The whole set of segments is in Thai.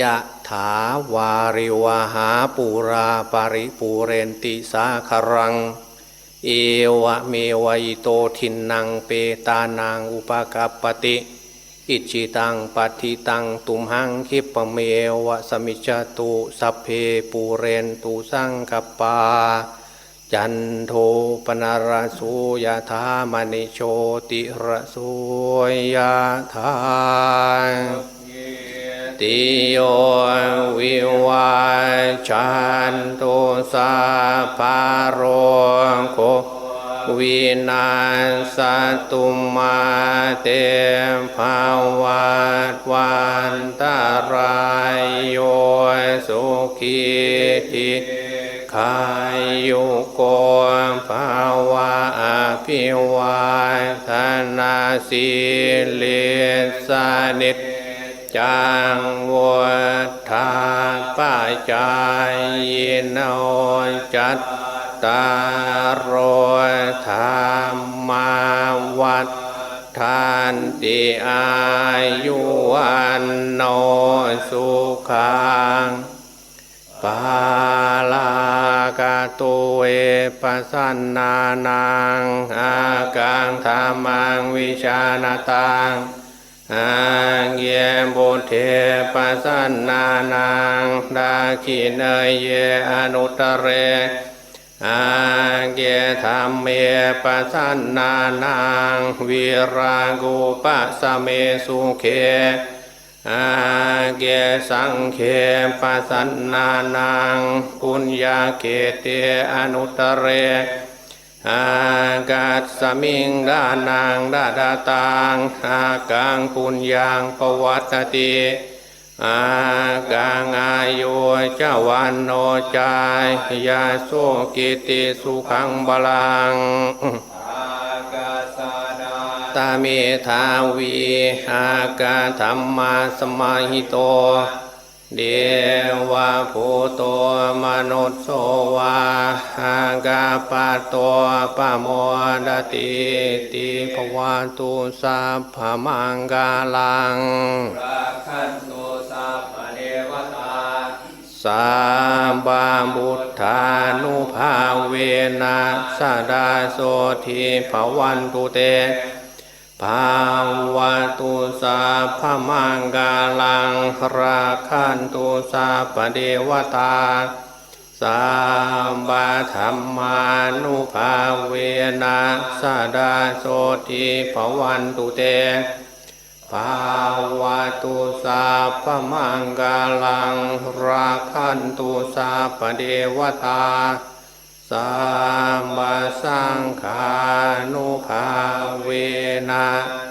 ยะถาวาริวหาปูราปาริปูเรนติสาคารัง เอวะเมวัยโตทินนางเปตานางอุปกัปปติ อิจิตังปัติตังตุมหังคิปเมวะสมิจจตุสัพเพปูเรนตุสังกปา จันโทปนารสุยะธามณิโชติระสุยะธา ติโยวิวาจันตุสาปารโรโควินาสตุมาเตภาวัตวันตารายโยสุขีติขายุโกภาวะอภิวาทนาสิเลสานิจ จังวัฏาปัจจายโนจัตตารโอธรรมาวัฏทานติอายุวันโนสุขังปาลากาตุเอปสันนานังอากังธรรมังวิชาณตัง อาเยบุเทปัสสนานังดาคิเนยเยอนุตเรอาเกธรรมเมปัสสนานังวิรากุปัสสเมสุเขอาเกสังเขปัสสนานังปุญญาเกเตอนุตเร อากาศสมิงดานังดาดาตังอากังปุญญังปวัตติอากังอายุเจาวันโนจายยาโสกิติสุขังบาลังตาเมธาวีอากาธรรมาสมาหิโต เดวะโพโตมนุสโสวาหากาปะโตปะโมดติติภวาตุสัพพมังกาลังรักขันตุสัพพะเทวตาสาบาบุทธานุภาเวนะสาดาโสทิภวันตุเต ภาวะตุสาพมังกาลังราคันตุสาปเดวตาสาบาธรรมานุภาเวนะสาดาโสทิภวันตุเตภาวะตุสาพมังกาลังราคันตุสาปเดวตาสามบาสังขานุภา นะ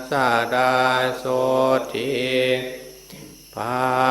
สาดาโสทิภา